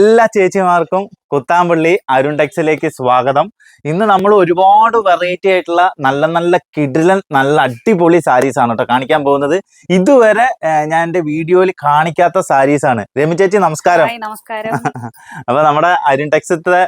എല്ലാ ചേച്ചിമാർക്കും കുത്താമ്പള്ളി അരുൺ ടെക്സിലേക്ക് സ്വാഗതം. ഇന്ന് നമ്മൾ ഒരുപാട് വെറൈറ്റി ആയിട്ടുള്ള നല്ല നല്ല കിടിലൻ നല്ല അടിപൊളി സാരീസ് ആണ് കേട്ടോ കാണിക്കാൻ പോകുന്നത്. ഇതുവരെ ഞാൻ എന്റെ വീഡിയോയിൽ കാണിക്കാത്ത സാരീസ് ആണ്. രമി ചേച്ചി നമസ്കാരം. നമസ്കാരം. അപ്പൊ നമ്മുടെ അരുൺ ടെക്സിലെ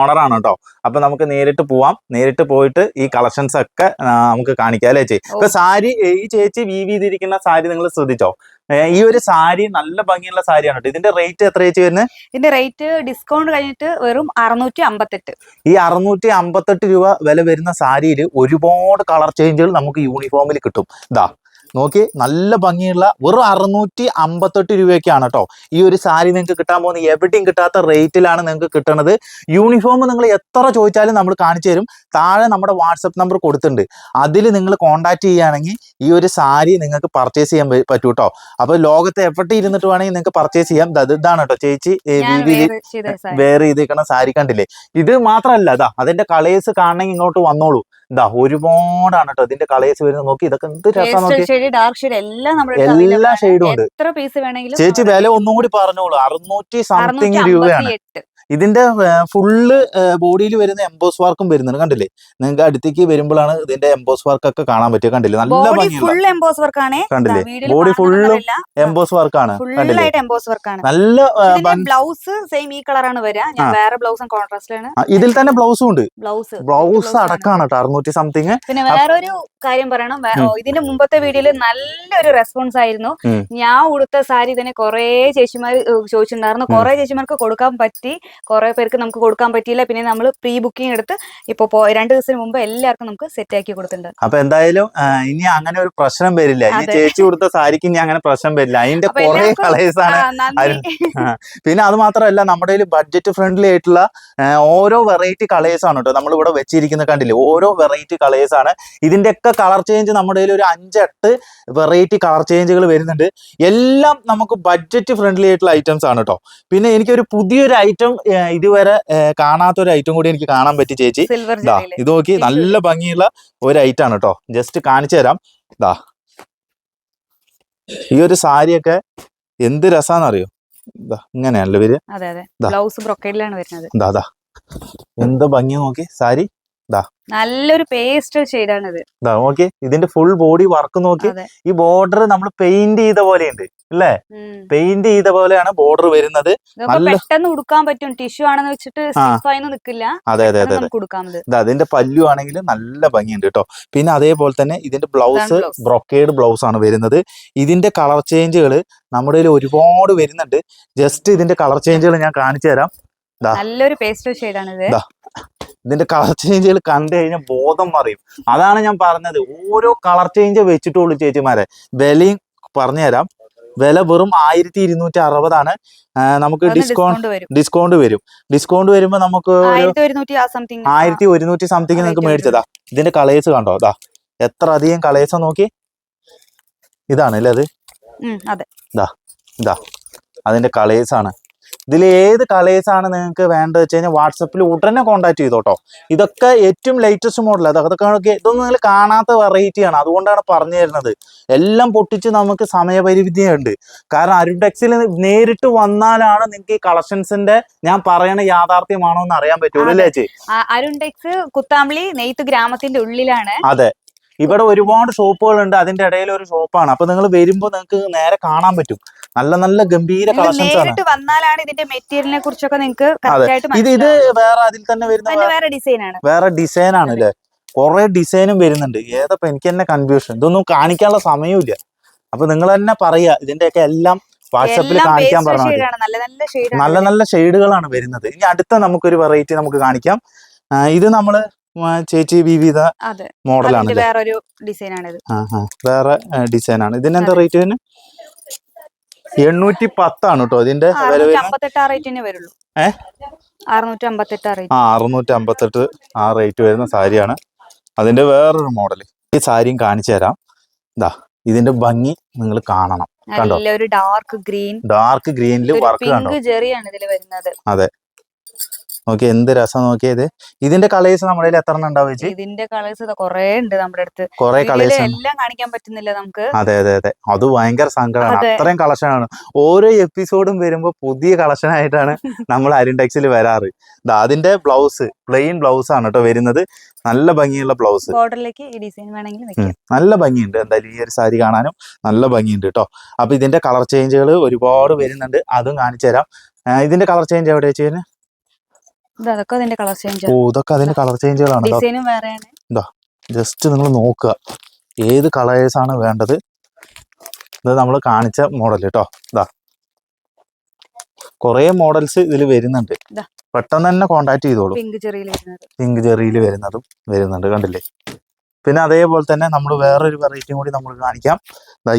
ഓണർ ആണ് കേട്ടോ അപ്പൊ നമുക്ക് നേരിട്ട് പോവാം. നേരിട്ട് പോയിട്ട് ഈ കളക്ഷൻസ് ഒക്കെ നമുക്ക് കാണിക്കാം അല്ലേ ചേച്ചി? ഇപ്പൊ സാരി ഈ ചേച്ചി വി ചെയ്തിരിക്കുന്ന സാരി നിങ്ങൾ ശ്രദ്ധിച്ചോ? ഈ ഒരു സാരി നല്ല ഭംഗിയുള്ള സാരിയാണ് കേട്ടോ ഇതിന്റെ റേറ്റ് എത്ര ചേച്ചി വരുന്നത് ഇതിന്റെ റേറ്റ് ഡിസ്കൗണ്ട് കഴിഞ്ഞിട്ട് വെറും അറുന്നൂറ്റി അമ്പത്തെട്ട് ഈ അറുന്നൂറ്റി അമ്പത്തെട്ട് രൂപ വില വരുന്ന സാരിയിൽ ഒരുപാട് കളർ ചേഞ്ചുകൾ നമുക്ക് യൂണിഫോമിൽ കിട്ടും. ഇതാ നോക്കി നല്ല ഭംഗിയുള്ള വെറും അറുന്നൂറ്റി അമ്പത്തെട്ട് രൂപയൊക്കെയാണ് കേട്ടോ ഈ ഒരു സാരി നിങ്ങൾക്ക് കിട്ടാൻ പോകുന്ന എവിടെയും കിട്ടാത്ത റേറ്റിലാണ് നിങ്ങൾക്ക് കിട്ടണത്. യൂണിഫോം നിങ്ങൾ എത്ര ചോദിച്ചാലും നമ്മൾ കാണിച്ചു തരും. താഴെ നമ്മുടെ വാട്സപ്പ് നമ്പർ കൊടുത്തിട്ടുണ്ട്. അതിൽ നിങ്ങൾ കോൺടാക്ട് ചെയ്യുകയാണെങ്കിൽ ഈ ഒരു സാരി നിങ്ങൾക്ക് പർച്ചേസ് ചെയ്യാൻ പറ്റൂ കേട്ടോ അപ്പോൾ ലോകത്ത് എവിടെ ഇരുന്നിട്ട് വേണമെങ്കിൽ നിങ്ങൾക്ക് പർച്ചേസ് ചെയ്യാം. ഇതാണ് കേട്ടോ ചേച്ചി. വേറെ ചെയ്തേക്കണ സാരി കണ്ടില്ലേ? ഇത് മാത്രമല്ല അതാ അതിന്റെ കളേഴ്സ് കാണണമെങ്കിൽ ഇങ്ങോട്ട് വന്നോളൂ. ഇതാ ഒരുപാടാണ് കേട്ടോ ഇതിന്റെ കളേഴ്സ് വരുന്നത്. നോക്കി ഇതൊക്കെ എന്ത് രസം നോക്കി. ഷെയ്ഡ് ഡാർക്ക് ഷെയ്ഡ് എല്ലാം ഷെയ്ഡും ഉണ്ട്. ചേച്ചി വില ഒന്നും കൂടി പറഞ്ഞോളൂ. അറുന്നൂറ്റി സംതിങ് രൂപയാണ്. ഇതിന്റെ ഫുള്ള് ബോഡിയിൽ വരുന്ന എംബോസ് വർക്കും വരുന്നുണ്ട്. കണ്ടില്ലേ? നിങ്ങൾക്ക് അടുത്തേക്ക് വരുമ്പോഴാണ് ഇതിന്റെ എംബോസ് വർക്ക് ഒക്കെ കാണാൻ പറ്റുക. കണ്ടില്ലേ? നല്ല ഭംഗിയുള്ള കണ്ടില്ലേ? ബോഡി ഫുള്ളും എംബോസ് വർക്കാണ് കണ്ടില്ലേ? വർക്ക് ആണ്. നല്ല ബ്ലൗസ് സെയിം ഈ കളറാണ് വരിക. വേറെ ബ്ലൗസും കോൺട്രാസ്റ്റിലാണ് ഇതിൽ തന്നെ ബ്ലൗസും ഉണ്ട്. ബ്ലൗസ് ബ്ലൗസ് അടക്കാണ് കേട്ടോ അറുന്നൂറ്റി സംതിങ് പിന്നെ വേറൊരു കാര്യം പറയണം. ഇതിന്റെ മുമ്പത്തെ വീഡിയോയിൽ നല്ലൊരു റെസ്പോൺസ് ആയിരുന്നു. ഞാൻ ഉടുത്ത സാരി തന്നെ കുറെ ചേച്ചിമാർ ചോദിച്ചിട്ടുണ്ടായിരുന്നു. കുറെ ചേച്ചിമാർക്ക് കൊടുക്കാൻ പറ്റി. കുറെ പേർക്ക് നമുക്ക് കൊടുക്കാൻ പറ്റിയില്ല. പിന്നെ നമ്മൾ പ്രീ ബുക്കിംഗ് എടുത്ത് ഇപ്പൊ രണ്ട് ദിവസത്തിന് മുമ്പ് എല്ലാവർക്കും നമുക്ക് സെറ്റ് ആക്കി കൊടുത്തിട്ടുണ്ട്. അപ്പൊ എന്തായാലും ഇനി അങ്ങനെ ഒരു പ്രശ്നം വരില്ല. ഇനി. ചേച്ചി കൊടുത്ത സാരിക്ക് ഇനി അങ്ങനെ പ്രശ്നം വരില്ല. അതിന്റെ കുറെ കളേഴ്സ് ആണ് പിന്നെ അത് മാത്രമല്ല നമ്മുടെ ബഡ്ജറ്റ് ഫ്രണ്ട്ലി ആയിട്ടുള്ള ഓരോ വെറൈറ്റി കളേഴ്സ് ആണ് കേട്ടോ നമ്മൾ ഇവിടെ വെച്ചിരിക്കുന്ന കണ്ടില്ലേ? ഓരോ വെറൈറ്റി കളേഴ്സ് ആണ്. ഇതിന്റെ ഒക്കെ കളർ ചേഞ്ച് നമ്മുടെ ഒരു അഞ്ചെട്ട് വെറൈറ്റി കളർ ചേഞ്ചുകൾ വരുന്നുണ്ട്. എല്ലാം നമുക്ക് ബഡ്ജറ്റ് ഫ്രണ്ട്ലി ആയിട്ടുള്ള ഐറ്റംസ് ആണ് കേട്ടോ. പിന്നെ എനിക്കൊരു പുതിയൊരു ഐറ്റം ഇതുവരെ കാണാത്ത ഒരു ഐറ്റം കൂടി എനിക്ക് കാണാൻ പറ്റി ചേച്ചി. ദാ ഇത് നോക്കി നല്ല ഭംഗിയുള്ള ഒരു ഐറ്റം ആണ് കേട്ടോ ജസ്റ്റ് കാണിച്ചു തരാം. ദാ. ഈ ഒരു സാരിയൊക്കെ എന്ത് രസാന്നറിയോ? ദാ ഇങ്ങനെയല്ലേ വരിക ബ്ലൗസ് ബ്രൊക്കേഡിലാണ് വരുന്നത്. എന്ത് ഭംഗി നോക്കി സാരി. നല്ലൊരു പേസ്റ്റൽ ഷെയ്ഡാണ് ഇത് ദാ നോക്കി. ഇതിന്റെ ഫുൾ ബോഡി വർക്ക് നോക്കി. ഈ ബോർഡർ നമ്മൾ പെയിന്റ് ചെയ്ത പോലെയുണ്ട് അല്ലേ പെയിന്റ് ചെയ്ത പോലെയാണ് ബോർഡർ വരുന്നത്. പെട്ടെന്ന് ഉടുക്കാൻ പറ്റും. ടിഷ്യൂ ആണെന്ന് വെച്ചിട്ട് നിൽക്കില്ല നിക്കില്ല. അതെ അതെ അതെ ഇത്. അതിന്റെ പല്ലു ആണെങ്കിൽ നല്ല ഭംഗിയുണ്ട് കേട്ടോ. പിന്നെ അതേപോലെ തന്നെ ഇതിന്റെ ബ്ലൗസ് ബ്രോക്കേഡ് ബ്ലൗസ് ആണ് വരുന്നത്. ഇതിന്റെ കളർ ചേഞ്ചുകൾ നമ്മുടെ ഒരുപാട് വരുന്നുണ്ട്. ജസ്റ്റ് ഇതിന്റെ കളർ ചേഞ്ചുകൾ ഞാൻ കാണിച്ചു തരാം. നല്ലൊരു പേസ്റ്റൽ ഷെയ്ഡാണ് ഇത്. ഇതിന്റെ കളർ ചേഞ്ചുകൾ കണ്ടു കഴിഞ്ഞാൽ ബോധം മറിയും. അതാണ് ഞാൻ പറഞ്ഞത്. ഓരോ കളർ ചേഞ്ച് വെച്ചിട്ടുള്ളൂ ചേച്ചിമാരെ. വിലയും പറഞ്ഞുതരാം. വില വെറും ആയിരത്തി ഇരുന്നൂറ്റി അറുപതാണ് നമുക്ക് ഡിസ്കൗണ്ട് ഡിസ്കൗണ്ട് വരും. ഡിസ്കൗണ്ട് വരുമ്പോ വരുമ്പോൾ നമുക്ക് ആയിരത്തി ഒരുന്നൂറ്റി സംതിങ് നിങ്ങൾക്ക് മേടിച്ചതാ. ഇതിന്റെ കളേഴ്സ് കണ്ടോ? അതാ എത്ര അധികം കളേഴ്സ് നോക്കി. ഇതാണ് അല്ലേ അത്? അതെ. ഇതാ അതിന്റെ കളേഴ്സ് ആണ്. ഇതിൽ ഏത് കളേഴ്സാണ് ആണ് നിങ്ങൾക്ക് വേണ്ടത് വെച്ച് കഴിഞ്ഞാൽ വാട്സപ്പിൽ ഉടനെ കോൺടാക്ട് ചെയ്തോട്ടോ. ഇതൊക്കെ ഏറ്റവും ലേറ്റസ്റ്റ് മോഡൽ അതൊക്കെ ഇതൊന്നും നിങ്ങൾ കാണാത്ത വെറൈറ്റിയാണ് അതുകൊണ്ടാണ് പറഞ്ഞു തരുന്നത്. എല്ലാം പൊട്ടിച്ച് നമുക്ക് സമയപരിമിതിയുണ്ട്. കാരണം അരുടെക്സിൽ നേരിട്ട് വന്നാലാണ് നിങ്ങൾക്ക് ഈ കളക്ഷൻസിന്റെ ഞാൻ പറയണ യാഥാർത്ഥ്യമാണോ എന്ന് അറിയാൻ പറ്റുള്ളൂ അല്ലേ ചേച്ചി? ആ, അരുൺ കുത്താമ്പളി നെയ്ത്ത് ഗ്രാമത്തിന്റെ ഉള്ളിലാണ്. അതെ. ഇവിടെ ഒരുപാട് ഷോപ്പുകൾ ഉണ്ട് അതിന്റെ ഇടയിൽ ഒരു ഷോപ്പാണ്. അപ്പൊ നിങ്ങൾ വരുമ്പോൾ നിങ്ങൾക്ക് നേരെ കാണാൻ പറ്റും. നല്ല നല്ല ഗംഭീര കളക്ഷൻസ് ആണ്. വന്നാലാണ് ഇതിന്റെ മെറ്റീരിയലിനെ കുറിച്ചൊക്കെ നിങ്ങൾക്ക് ഇത് ഇത് വേറെ അതിൽ തന്നെ വരുന്ന വേറെ ഡിസൈൻ ആണ്. വേറെ ഡിസൈൻ ആണ് അല്ലേ കുറെ ഡിസൈനും വരുന്നുണ്ട്. ഏതപ്പോ എനിക്ക് തന്നെ കൺഫ്യൂഷൻ ഇതൊന്നും കാണിക്കാനുള്ള സമയമില്ല അപ്പൊ നിങ്ങൾ തന്നെ പറയാ ഇതിന്റെയൊക്കെ എല്ലാം വാട്സപ്പിൽ കാണിക്കാൻ പറഞ്ഞു പറഞ്ഞാൽ നല്ല നല്ല ഷെയ്ഡുകളാണ് വരുന്നത്. ഇനി അടുത്ത നമുക്കൊരു വെറൈറ്റി നമുക്ക് കാണിക്കാം. ഇത് നമ്മൾ ചേച്ചി വിവിധ അതെ. മോഡലാണ് വേറൊരു വേറെ ഡിസൈൻ ആണ് ഇതിന് എന്താ റേറ്റ് വരുന്നത് എണ്ണൂറ്റി പത്താണ് കേട്ടോ ഇതിന്റെ വില അറുന്നൂറ്റി അമ്പത്തെട്ട് ആ റേറ്റ് വരുന്ന സാരിയാണ്. അതിന്റെ വേറൊരു മോഡൽ ഈ സാരിയും കാണിച്ചു തരാം. ഇതാ ഇതിന്റെ ഭംഗി നിങ്ങൾ കാണണം. കണ്ടോ? Dark green. ഡാർക്ക് ഗ്രീനിൽ വർക്ക് കണ്ടോ? വരുന്നത്. നോക്കി എന്ത് രസം നോക്കിയത്? ഇതിന്റെ കളേഴ്സ് നമ്മുടെ കയ്യിൽ എത്ര ഉണ്ടാവും ഇതിന്റെ കളേഴ്സ് കുറെ ഉണ്ട് നമ്മുടെ അടുത്ത്. കുറെ കളേഴ്സ് എല്ലാം കാണിക്കാൻ പറ്റുന്നില്ല നമുക്ക്. അതെ അതെ അതെ. അത് ഭയങ്കര സങ്കടമാണ് അത്രയും കളക്ഷനാണ് ഓരോ എപ്പിസോഡും വരുമ്പോ പുതിയ കളക്ഷൻ ആയിട്ടാണ് നമ്മൾ അരിൻടെക്സിൽ വരാറ്. അതിന്റെ ബ്ലൗസ് പ്ലെയിൻ ബ്ലൗസ് ആണ് കേട്ടോ വരുന്നത്. നല്ല ഭംഗിയുള്ള ബ്ലൗസ് ബോർഡറിലേക്ക് ഡിസൈൻ വേണമെങ്കിൽ നല്ല ഭംഗിയുണ്ട്. എന്തായാലും ഈ ഒരു സാരി കാണാനും നല്ല ഭംഗിയുണ്ട് കേട്ടോ. അപ്പൊ ഇതിന്റെ കളർ ചേഞ്ചുകൾ ഒരുപാട് വരുന്നുണ്ട്. അതും കാണിച്ചു തരാം. ഇതിന്റെ കളർ ചേഞ്ച് എവിടെ വെച്ച് വരുന്നത് ഇത് അതൊക്കെ അതിന്റെ കളർ ചേഞ്ച് ഓ ഇതൊക്കെ അതിന്റെ കളർ ചേഞ്ചുകളാണ് ഡിസൈനും വേറെയാണ്. ജസ്റ്റ് നിങ്ങൾ നോക്കുക. ഏത് കളേഴ്സ് ആണ് വേണ്ടത്? ഇത് നമ്മൾ കാണിച്ച മോഡൽ കേട്ടോ ഇതാ. കുറേ മോഡൽസ് ഇതിൽ വരുന്നുണ്ട്. പെട്ടെന്ന് തന്നെ കോണ്ടാക്ട് ചെയ്തോളൂ. പിങ്ക് ചെറിയിൽ വരുന്നത്. വരുന്നുണ്ട് കണ്ടില്ലേ? പിന്നെ അതേപോലെ തന്നെ നമ്മൾ വേറൊരു വെറൈറ്റിയും കൂടി നമ്മൾ കാണിക്കാം.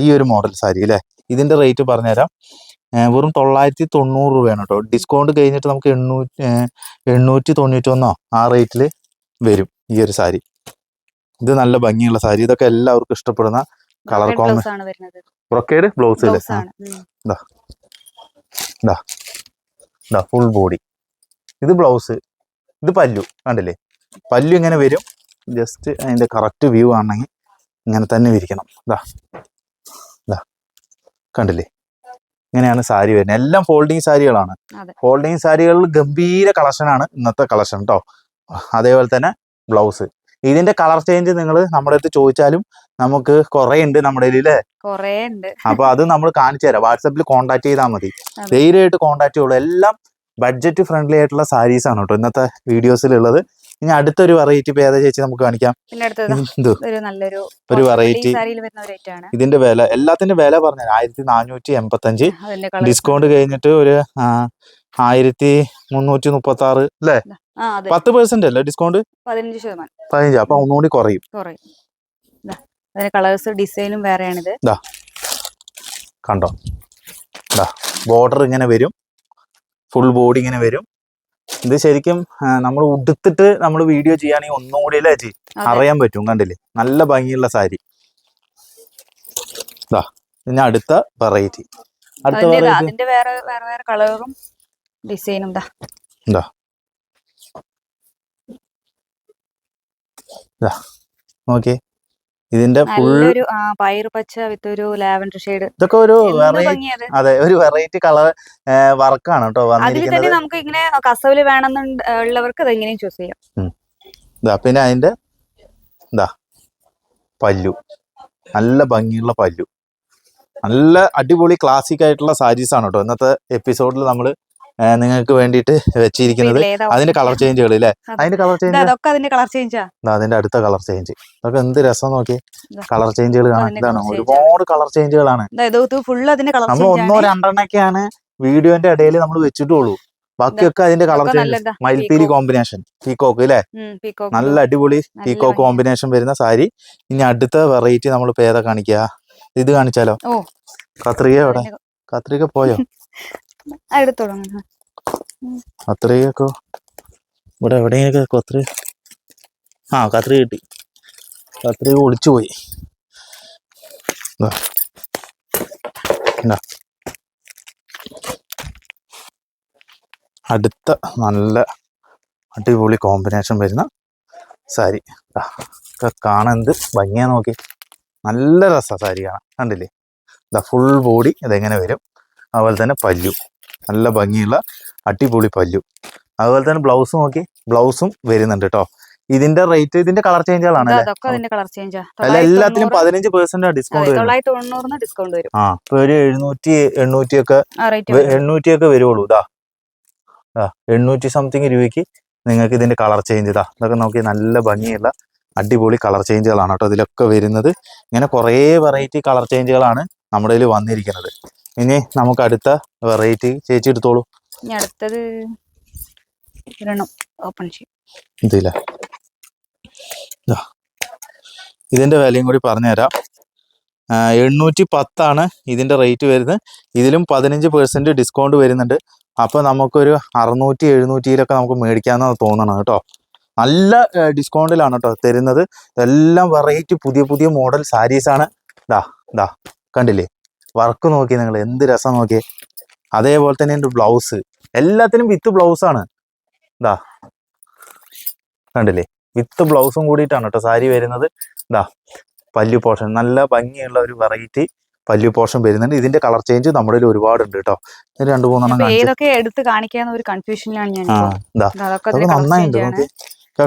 ഈ ഒരു മോഡൽ സാരി അല്ലേ ഇതിന്റെ റേറ്റ് പറഞ്ഞുതരാം. വെറും തൊള്ളായിരത്തി തൊണ്ണൂറ് രൂപയാണ് കേട്ടോ ഡിസ്കൗണ്ട് കഴിഞ്ഞിട്ട് നമുക്ക് എണ്ണൂറ്റി എണ്ണൂറ്റി തൊണ്ണൂറ്റൊന്നോ ആ റേറ്റിൽ വരും ഈ ഒരു സാരി. ഇത് നല്ല ഭംഗിയുള്ള സാരി. ഇതൊക്കെ എല്ലാവർക്കും ഇഷ്ടപ്പെടുന്ന കളർ Red കോമ്പ ആണ് വരുന്നത്. ബ്രൊക്കേഡ് ബ്ലൗസ് ഉം. ഫുൾ ബോഡി ഇത് ബ്ലൗസ് ഇത് പല്ലു. കണ്ടില്ലേ? പല്ലു ഇങ്ങനെ വരും. ജസ്റ്റ് അതിന്റെ കറക്റ്റ് വ്യൂ ആണെങ്കിൽ ഇങ്ങനെ തന്നെ വിരിക്കണം ഇതാ ഇതാ കണ്ടില്ലേ? ഇങ്ങനെയാണ് സാരി വരുന്നത്. എല്ലാം ഫോൾഡിങ് സാരികളാണ്. ഫോൾഡിങ് സാരികളിൽ ഗംഭീര കളക്ഷനാണ് ഇന്നത്തെ കളക്ഷൻ കേട്ടോ അതേപോലെ തന്നെ ബ്ലൗസ് ഇതിന്റെ കളർ ചേഞ്ച് നിങ്ങൾ നമ്മുടെ അടുത്ത് ചോദിച്ചാലും നമുക്ക് കുറെ ഉണ്ട് നമ്മുടെ അല്ലേ അപ്പൊ അത് നമ്മൾ കാണിച്ചു തരാം. വാട്സപ്പിൽ കോൺടാക്ട് ചെയ്താൽ മതി. ധൈര്യമായിട്ട് കോൺടാക്ട് ചെയ്യുള്ളൂ. എല്ലാം ബഡ്ജറ്റ് ഫ്രണ്ട്ലി ആയിട്ടുള്ള സാരീസ് ആണ് കേട്ടോ ഇന്നത്തെ വീഡിയോസിലുള്ളത് ഇനി അടുത്തൊരു വെറൈറ്റി ഇപ്പൊ ഏതാ ചേച്ചി നമുക്ക് കാണിക്കാം? ഒരു വെറൈറ്റി ഇതിന്റെ വില എല്ലാത്തിന്റെ വില പറഞ്ഞു ആയിരത്തി നാനൂറ്റി എൺപത്തി അഞ്ച് ഡിസ്കൗണ്ട് കഴിഞ്ഞിട്ട് ഒരു ആയിരത്തി മുന്നൂറ്റി മുപ്പത്തി ആറ് അല്ലേ പത്ത് പെർസെന്റ് അല്ലേ ഡിസ്കൗണ്ട് പതിനഞ്ച് ശതമാനം. പതിനഞ്ച് അപ്പൊ ഒന്നുകൂടി കുറയും. കളേഴ്സ് ഡിസൈനും വേറെയാണിത്. കണ്ടോ? ബോർഡർ ഇങ്ങനെ വരും. ഫുൾ ബോഡി ഇങ്ങനെ വരും. ഇത് ശരിക്കും നമ്മൾ ഉടുത്തിട്ട് നമ്മൾ വീഡിയോ ചെയ്യുകയാണെങ്കിൽ ഒന്നും കൂടി അല്ലേ ചേച്ചി അറിയാൻ പറ്റും കണ്ടില്ലേ? നല്ല ഭംഗിയുള്ള സാരി. ഇതാ ഇനി അടുത്ത വെറൈറ്റി അടുത്ത അതിന്റെ വേറെ വേറെ വേറെ കളറും ഡിസൈനും നോക്കിയേ. ഇതിന്റെ നല്ലൊരു പച്ച വിത്ത് ഒരു ലാവൻഡർ ഷെയ്ഡ്. ഇതൊക്കെ ഒരു അതെ ഒരു വെറൈറ്റി കളർ വർക്കാണ് കേട്ടോ അതിൽ തന്നെ നമുക്ക് ഇങ്ങനെ കസവിൽ വേണമെന്നുള്ളവർക്ക് എങ്ങനെയും ചൂസ് ചെയ്യാം. ഇതാ പിന്നെ അതിന്റെ ഇതാ പല്ലു. നല്ല ഭംഗിയുള്ള പല്ലു. നല്ല അടിപൊളി ക്ലാസിക് ആയിട്ടുള്ള സാരീസ് ആണ് കേട്ടോ ഇന്നത്തെ എപ്പിസോഡിൽ നമ്മൾ നിങ്ങൾക്ക് വേണ്ടിയിട്ട് വെച്ചിരിക്കുന്നത് അതിന്റെ കളർ ചേഞ്ചുകൾ അല്ലേ അതിന്റെ കളർ ചേഞ്ച് അതിന്റെ കളർ ചേഞ്ചാ അതിന്റെ അടുത്ത കളർ ചേഞ്ച് അതൊക്കെ എന്ത് രസം നോക്കി കളർ ചേഞ്ചുകൾ കാണാൻ ഇതാണ് ഒരുപാട് കളർ ചേഞ്ചുകളാണ് നമ്മൾ ഒന്നോ രണ്ടെണ്ണൊക്കെയാണ് വീഡിയോന്റെ ഇടയിൽ നമ്മൾ വെച്ചിട്ടുള്ളൂ. ബാക്കിയൊക്കെ അതിന്റെ കളർ ചേഞ്ച്. മയിൽപ്പീലി കോമ്പിനേഷൻ പീക്കോക്ക് അല്ലേ നല്ല അടിപൊളി പീക്കോക്ക് കോമ്പിനേഷൻ വരുന്ന സാരി. ഇനി അടുത്ത വെറൈറ്റി നമ്മൾ ഇപ്പൊ ഏതാ കാണിക്കുക ഇത് കാണിച്ചാലോ. കത്രിക എവിടെ? കത്രിക പോയോ? എടുത്തോളൂ കത്രികക്കോ ഇവിടെ എവിടെയൊക്കെ കത്രി ആ കത്രി കിട്ടി. കത്രി ഒളിച്ചു പോയി. അടുത്ത നല്ല അടിപൊളി കോമ്പിനേഷൻ വരുന്ന സാരി. കാണാൻ എന്ത് ഭംഗിയാ നോക്കി നല്ല രസ സാരി കാണാൻ. കണ്ടില്ലേ? ഇതാ ഫുൾ ബോഡി ഇതെങ്ങനെ വരും? അതുപോലെ തന്നെ പല്ലു. നല്ല ഭംഗിയുള്ള അടിപൊളി പല്ലു. അതുപോലെ തന്നെ ബ്ലൗസ് നോക്കി ബ്ലൗസും വരുന്നുണ്ട് കേട്ടോ ഇതിന്റെ റേറ്റ് ഇതിന്റെ കളർ ചേഞ്ചുകളാണ് അല്ലേ? എല്ലാത്തിനും പതിനഞ്ച് പെർസെന്റ് ഡിസ്കൗണ്ട് ഡിസ്കൗണ്ട് വരും. ആ ഇപ്പൊ ഒരു എഴുന്നൂറ്റി എണ്ണൂറ്റി ഒക്കെ എണ്ണൂറ്റി ഒക്കെ വരുവുള്ളൂ ഇതാ. ആ എണ്ണൂറ്റി സംതിങ് രൂപയ്ക്ക് നിങ്ങൾക്ക് ഇതിന്റെ കളർ ചേഞ്ച് ഇതാ. ഇതൊക്കെ നോക്കി നല്ല ഭംഗിയുള്ള അടിപൊളി കളർ ചേഞ്ചുകളാണ് കേട്ടോ ഇതിലൊക്കെ വരുന്നത്. ഇങ്ങനെ കുറേ വെറൈറ്റി കളർ ചേഞ്ചുകളാണ് നമ്മുടെ ഇതിൽ വന്നിരിക്കുന്നത്. ഇനി നമുക്ക് അടുത്ത വെറൈറ്റി ചേച്ചി എടുത്തോളൂ. അടുത്തത് ഓപ്പൺ ചെയ്യും. ഇതില്ല. ഇതിന്റെ വിലയും കൂടി പറഞ്ഞുതരാം. എണ്ണൂറ്റി പത്താണ് ഇതിന്റെ റേറ്റ് വരുന്നത്. ഇതിലും പതിനഞ്ച് പെർസെന്റ് ഡിസ്കൗണ്ട് വരുന്നുണ്ട്. അപ്പൊ നമുക്കൊരു അറുന്നൂറ്റി എഴുന്നൂറ്റിയിലൊക്കെ നമുക്ക് മേടിക്കാമെന്നാണ് തോന്നണം കേട്ടോ. നല്ല ഡിസ്കൗണ്ടിലാണ് കേട്ടോ തരുന്നത്. എല്ലാം വെറൈറ്റി പുതിയ പുതിയ മോഡൽ സാരീസാണ് ദാ ദാ. കണ്ടില്ലേ? വർക്ക് നോക്കി നിങ്ങൾ എന്ത് രസം നോക്കി. അതേപോലെ തന്നെ എന്റെ ബ്ലൗസ്. എല്ലാത്തിനും വിത്ത് ബ്ലൗസ് ആണ് ഇതാ കണ്ടില്ലേ? വിത്ത് ബ്ലൗസും കൂടിയിട്ടാണ് കേട്ടോ സാരി വരുന്നത്. ഇതാ പല്ലു പോർഷൻ. നല്ല ഭംഗിയുള്ള ഒരു വെറൈറ്റി പല്ലു പോർഷൻ വരുന്നുണ്ട്. ഇതിന്റെ കളർ ചേഞ്ച് നമ്മുടെ ഒരുപാട് ഒരുപാടുണ്ട് കേട്ടോ. രണ്ടു മൂന്നെണ്ണം ഏതൊക്കെ എടുത്ത് കാണിക്കാന്ന് ഒരു കൺഫ്യൂഷനിലാണ് ഞാൻ നന്നായിട്ടുണ്ട്.